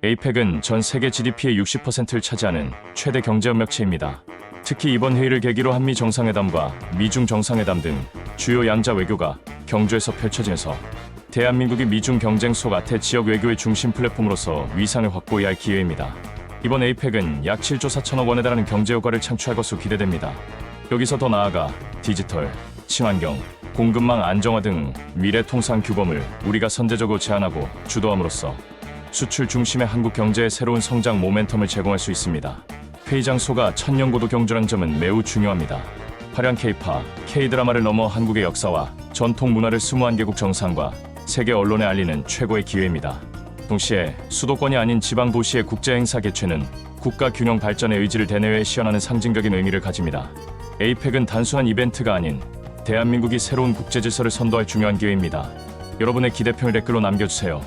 에이펙은 전 세계 GDP의 60%를 차지하는 최대 경제협력체입니다. 특히 이번 회의를 계기로 한미 정상회담과 미중 정상회담 등 주요 양자 외교가 경주에서 펼쳐지면서 대한민국이 미중 경쟁 속 아태 지역 외교의 중심 플랫폼으로서 위상을 확보해야 할 기회입니다. 이번 에이펙은 약 7조 4천억 원에 달하는 경제 효과를 창출할 것으로 기대됩니다. 여기서 더 나아가 디지털, 친환경, 공급망 안정화 등 미래 통상 규범을 우리가 선제적으로 제안하고 주도함으로써 수출 중심의 한국 경제에 새로운 성장 모멘텀을 제공할 수 있습니다. 회의 장소가 천년고도 경주라는 점은 매우 중요합니다. 화려한 K-팝, K-드라마를 넘어 한국의 역사와 전통 문화를 21개국 정상과 세계 언론에 알리는 최고의 기회입니다. 동시에 수도권이 아닌 지방 도시의 국제 행사 개최는 국가 균형 발전의 의지를 대내외에 시연하는 상징적인 의미를 가집니다. 에이펙은 단순한 이벤트가 아닌 대한민국이 새로운 국제 질서를 선도할 중요한 기회입니다. 여러분의 기대평을 댓글로 남겨주세요.